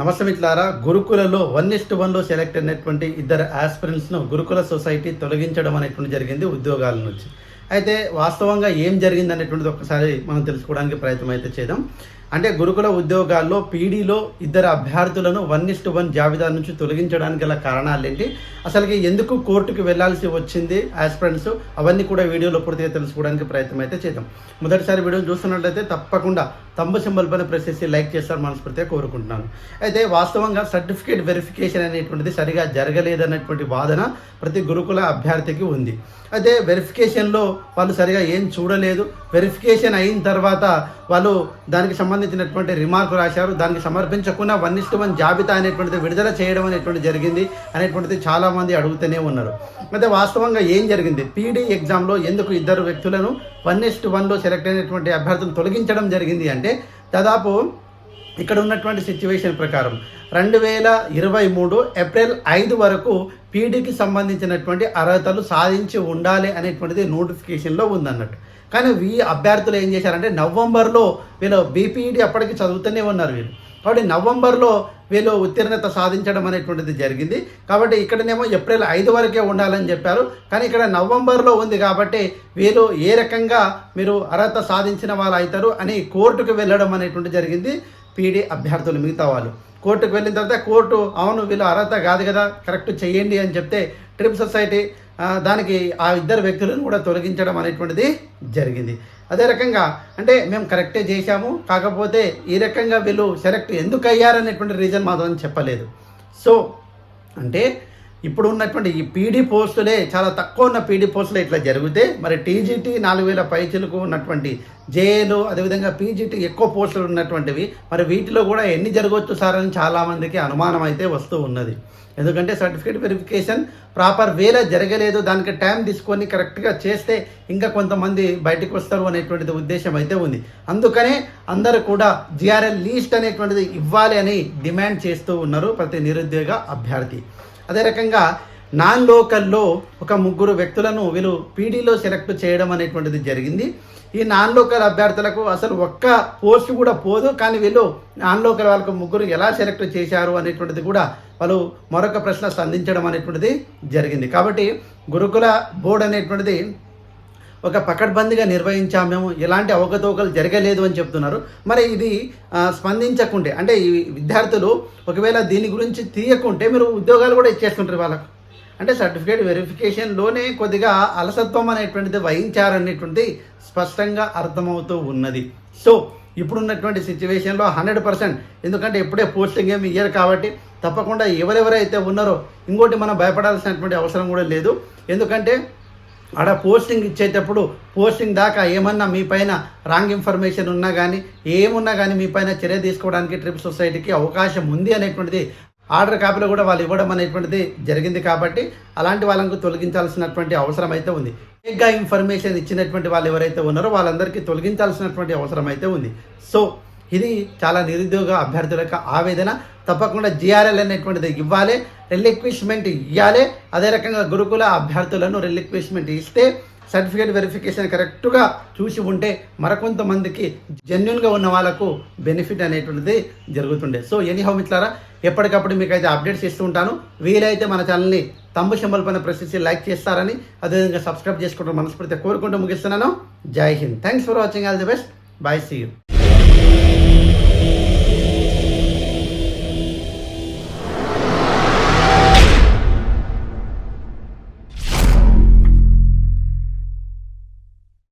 నమస్తే మిత్రులారా గురుకులలో వన్ ఇస్ట్ వన్లో సెలెక్ట్ అయినటువంటి ఇద్దరు ఆస్పిరెంట్స్ను గురుకుల సొసైటీ తొలగించడం అనేటువంటి జరిగింది ఉద్యోగాల నుంచి. అయితే వాస్తవంగా ఏం జరిగింది అనేటువంటిది ఒకసారి మనం తెలుసుకోవడానికి ప్రయత్నం అయితే చేద్దాం. అంటే గురుకుల ఉద్యోగాల్లో పీడీలో ఇద్దరు అభ్యర్థులను వన్ ఇస్టు వన్ జాబితా నుంచి తొలగించడానికి గల కారణాలు ఏంటి? అసలుకి ఎందుకు కోర్టుకు వెళ్ళాల్సి వచ్చింది? ఆస్పిరెంట్స్ అవన్నీ కూడా వీడియోలో పూర్తిగా తెలుసుకోవడానికి ప్రయత్నం అయితే చేద్దాం. మొదటిసారి వీడియో చూస్తున్నట్లయితే తప్పకుండా తమ్ము సింబల్ పైన ప్రెస్ చేసి లైక్ చేస్తారు మనస్ఫూర్తిగా కోరుకుంటున్నాను. అయితే వాస్తవంగా సర్టిఫికేట్ వెరిఫికేషన్ అనేటువంటిది సరిగా జరగలేదన్నటువంటి వాదన ప్రతి గురుకుల అభ్యర్థికి ఉంది. అయితే వెరిఫికేషన్లో వాళ్ళు సరిగా ఏం చూడలేదు. వెరిఫికేషన్ అయిన తర్వాత వాళ్ళు దానికి సంబంధించినటువంటి రిమార్క్ రాశారు. దానికి సమర్పించకుండా వన్ వన్ జాబితా అనేటువంటిది విడుదల చేయడం అనేటువంటి జరిగింది అనేటువంటిది చాలామంది అడుగుతూనే ఉన్నారు. అయితే వాస్తవంగా ఏం జరిగింది? పీడీ ఎగ్జామ్లో ఎందుకు ఇద్దరు వ్యక్తులను వన్ వన్లో సెలెక్ట్ అయినటువంటి అభ్యర్థులను తొలగించడం జరిగింది అంటే దాదాపు ఇక్కడ ఉన్నటువంటి సిచ్యువేషన్ ప్రకారం రెండు వేల ఇరవై మూడు ఏప్రిల్ ఐదు వరకు పీడీకి సంబంధించినటువంటి అర్హతలు సాధించి ఉండాలి అనేటువంటిది నోటిఫికేషన్లో ఉందన్నట్టు. కానీ వీ అభ్యర్థులు ఏం చేశారంటే నవంబర్లో వీళ్ళు బీపీఈడి అప్పటికి చదువుతూనే ఉన్నారు వీళ్ళు. కాబట్టి నవంబర్లో వీళ్ళు ఉత్తీర్ణత సాధించడం అనేటువంటిది జరిగింది. కాబట్టి ఇక్కడనేమో ఏప్రిల్ ఐదు వరకే ఉండాలని చెప్పారు. కానీ ఇక్కడ నవంబర్లో ఉంది కాబట్టి వీళ్ళు ఏ రకంగా మీరు అర్హత సాధించిన వాళ్ళు అవుతారు అని కోర్టుకు వెళ్ళడం అనేటువంటి జరిగింది. పీడీ అభ్యర్థులు మిగతా వాళ్ళు. కోర్టుకు వెళ్ళిన తర్వాత కోర్టు అవును వీళ్ళు అర్హత కాదు కదా కరెక్ట్ చేయండి అని చెప్తే ట్రిప్ సొసైటీ దానికి ఆ ఇద్దరు వ్యక్తులను కూడా తొలగించడం అనేటువంటిది జరిగింది. అదే రకంగా అంటే మేము కరెక్టే చేశాము కాకపోతే ఈ రకంగా వీళ్ళు సెలెక్ట్ ఎందుకు అయ్యారనేటువంటి రీజన్ మాత్రం చెప్పలేదు. సో అంటే ఇప్పుడు ఉన్నటువంటి ఈ పీడీ పోస్టులే చాలా తక్కువ ఉన్న పీడీ పోస్టులు ఇట్లా జరిగితే మరి టీజీటీ నాలుగు వేల పైచులకు ఉన్నటువంటి జేఏలు అదేవిధంగా పీజీటీ ఎక్కువ పోస్టులు ఉన్నటువంటివి మరి వీటిలో కూడా ఎన్ని జరగవచ్చు సార్ అని చాలామందికి అనుమానం అయితే వస్తూ ఉన్నది. ఎందుకంటే సర్టిఫికేట్ వెరిఫికేషన్ ప్రాపర్ వేలో జరగలేదు దానికి టైం తీసుకొని కరెక్ట్గా చేస్తే ఇంకా కొంతమంది బయటకు వస్తారు అనేటువంటిది ఉద్దేశం అయితే ఉంది. అందుకనే అందరూ కూడా జిఆర్ఎల్ లీస్ట్ అనేటువంటిది ఇవ్వాలి అని డిమాండ్ చేస్తూ ఉన్నారు ప్రతి నిరుద్యోగ అభ్యర్థి. అదే రకంగా నాన్ లోకల్లో ఒక ముగ్గురు వ్యక్తులను వీళ్ళు పీడీలో సెలెక్ట్ చేయడం అనేటువంటిది జరిగింది. ఈ నాన్ లోకల్ అభ్యర్థులకు అసలు ఒక్క పోస్ట్ కూడా పోదు. కానీ వీళ్ళు నాన్ లోకల్ వాళ్ళకు ముగ్గురు ఎలా సెలెక్ట్ చేశారు అనేటువంటిది కూడా వాళ్ళు మరొక ప్రశ్న సంధించడం అనేటువంటిది జరిగింది. కాబట్టి గురుకుల బోర్డు అనేటువంటిది ఒక పకడ్బందీగా నిర్వహించాము మేము. ఎలాంటి అవకతవకలు జరగలేదు అని చెప్తున్నారు. మరి ఇది స్పందించకుంటే అంటే ఈ విద్యార్థులు ఒకవేళ దీని గురించి తీయకుంటే మీరు ఉద్యోగాలు కూడా ఇచ్చేస్తుంటారు వాళ్ళకు. అంటే సర్టిఫికేట్ వెరిఫికేషన్లోనే కొద్దిగా అలసత్వం అనేటువంటిది వహించారనేటువంటి స్పష్టంగా అర్థమవుతూ ఉన్నది. సో ఇప్పుడున్నటువంటి సిచ్యువేషన్లో హండ్రెడ్ పర్సెంట్. ఎందుకంటే ఎప్పుడే పోస్టింగ్ ఏమి ఇయ్యరు కాబట్టి తప్పకుండా ఎవరెవరైతే ఉన్నారో ఇంకోటి మనం భయపడాల్సినటువంటి అవసరం కూడా లేదు. ఎందుకంటే ఆడ పోస్టింగ్ ఇచ్చేటప్పుడు పోస్టింగ్ దాకా ఏమన్నా మీ పైన రాంగ్ ఇన్ఫర్మేషన్ ఉన్నా కానీ ఏమున్నా కానీ మీ పైన చర్య తీసుకోవడానికి ట్రిప్ సొసైటీకి అవకాశం ఉంది అనేటువంటిది ఆర్డర్ కాపీలో కూడా వాళ్ళు ఇవ్వడం అనేటువంటిది జరిగింది కాబట్టి అలాంటి వాళ్ళకు తొలగించాల్సినటువంటి అవసరం అయితే ఉంది. ఫేక్గా ఇన్ఫర్మేషన్ ఇచ్చినటువంటి వాళ్ళు ఎవరైతే ఉన్నారో వాళ్ళందరికీ తొలగించాల్సినటువంటి అవసరం అయితే ఉంది. సో ఇది చాలా నిరుద్యోగ అభ్యర్థుల యొక్క ఆవేదన. తప్పకుండా జిఆర్ఎల్ అనేటువంటిది ఇవ్వాలి. రిలిక్విష్మెంట్ ఇవ్వాలి అదే రకంగా గురుకుల అభ్యర్థులను రిలిక్విష్మెంట్ ఇస్తే సర్టిఫికేట్ వెరిఫికేషన్ కరెక్ట్గా చూసి ఉంటే మరికొంతమందికి జెన్యున్గా ఉన్న వాళ్ళకు బెనిఫిట్ అనేటువంటిది జరుగుతుండే. సో ఎనీ మిత్రులారా ఎప్పటికప్పుడు మీకు అయితే అప్డేట్స్ ఇస్తూ ఉంటాను. వీలైతే మన ఛానల్ని తమ్ము సింబల్ పైన ప్రశ్నించి లైక్ చేస్తారని అదేవిధంగా సబ్స్క్రైబ్ చేసుకుంటూ మనస్ఫూర్తిగా కోరుకుంటూ ముగిస్తున్నాను. Jai Hind. Thanks for watching all the best bye see you